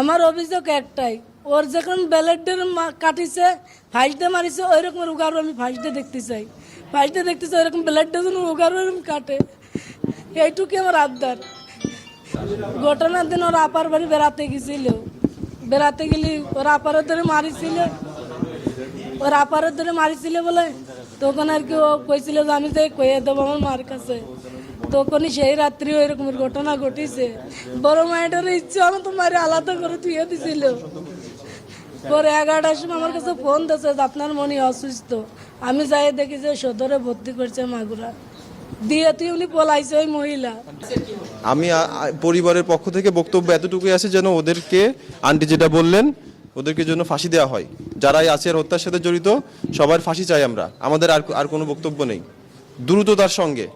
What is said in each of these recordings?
আমার অভিযোগ একটাই, ওর যখন ব্যালেটের কাটিছে ফাইসটা মারিছে ওই রকম উগারও আমি ফাইসটা দেখতে চাই। ফাইসটা দেখতে চাই ওরকম ব্যালেটটা যেন উগারও এরকম কাটে। এইটুকু আমার আবদার। ঘটনার দিন ওর আপার বাড়ি বেড়াতে গেছিল। বেড়াতে গেলি ওর আপারের ধরে মারিছিল। ওর আপারের ধরে মারিছিল বলে তখন আর কি ও কইছিল যে আমি যাই কয়ে দেবো আমার মার কাছে। তখনই সেই রাত্রি ওই রকমের ঘটনা ঘটিছে। বড় মায়ের ইচ্ছে আমি তো মারি আলাদা করে ধুয়ে দিছিল। পরে এগারোটার সময় আমার কাছে ফোন দিয়েছে আপনার মনে অসুস্থ। আমি যাই দেখি যে সদরে ভর্তি করছে মাগুরা। দিয়ে তুই উনি পলাইছে ওই মহিলা। আমি পরিবারের পক্ষ থেকে বক্তব্য এতটুকুই আছে যেন ওদেরকে, আন্টি যেটা বললেন, ওদেরকে জন্য ফাঁসি দেওয়া হয়। যারা এই আসিয়ার হত্যার সাথে জড়িত, সবার ফাঁসি চাই আমরা। আমাদের আর আর কোনো বক্তব্য নেই। দ্রুততার সঙ্গে।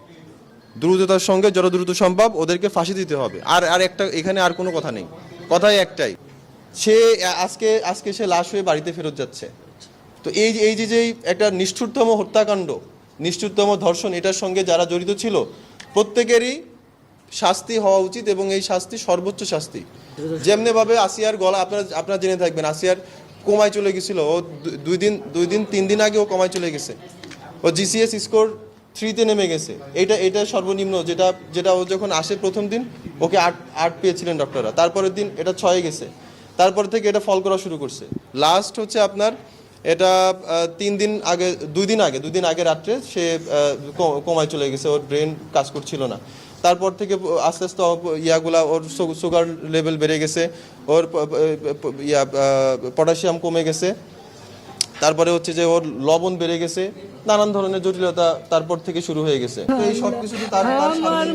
দ্রুততার সঙ্গে যত দ্রুত সম্ভব ওদেরকে ফাঁসি দিতে হবে। আর আর একটা, এখানে আর কোনো কথা নেই। কথাই একটাই। সে, আজকে আজকে সে লাশ হয়ে বাড়িতে ফেরত যাচ্ছে। তো এই যে এই যে একটা নিষ্ঠুরতম হত্যাকাণ্ড, নিষ্ঠুরতম ধর্ষণ, এটার সঙ্গে যারা জড়িত ছিল, প্রত্যেকেরই শাস্তি হওয়া উচিত এবং এই শাস্তি সর্বোচ্চ শাস্তি। যেমনি ভাবে আসিয়ার গলা, আপনারা আপনারা জেনে থাকবেন, আসিয়ার কমায় চলে গেছিল। ও দুই দিন দুই দিন, তিন দিন আগে ও কমায় চলে গেছে। ও জিসিএস স্কোর থ্রিতে নেমে গেছে। এটা এটা সর্বনিম্ন যেটা যেটা ও যখন আসে প্রথম দিন, ওকে আট আট পেয়েছিলেন ডক্টররা। তারপরের দিন এটা ছয়ে গেছে। তারপর থেকে এটা ফল করা শুরু করছে। লাস্ট হচ্ছে আপনার, এটা তিন দিন আগে, দুই দিন আগে, দুই দিন আগে রাত্রে সে কমায় চলে গেছে। ওর ব্রেন কাজ করছিল না। তারপর থেকে আস্তে আস্তে ইয়াগুলা ওর সুগার লেভেল বেড়ে গেছে। ওর ইয়া পটাশিয়াম কমে গেছে। তারপরে হচ্ছে যে ওর লবণ বেড়ে গেছে নানান ধরনের জটিলতা তারপর থেকে শুরু হয়ে গেছে এই সব কিছু তো তার তার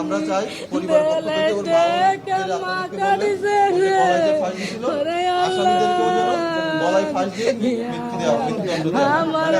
আমরা চাই পরিবার পক্ষ থেকে ওর মা মানে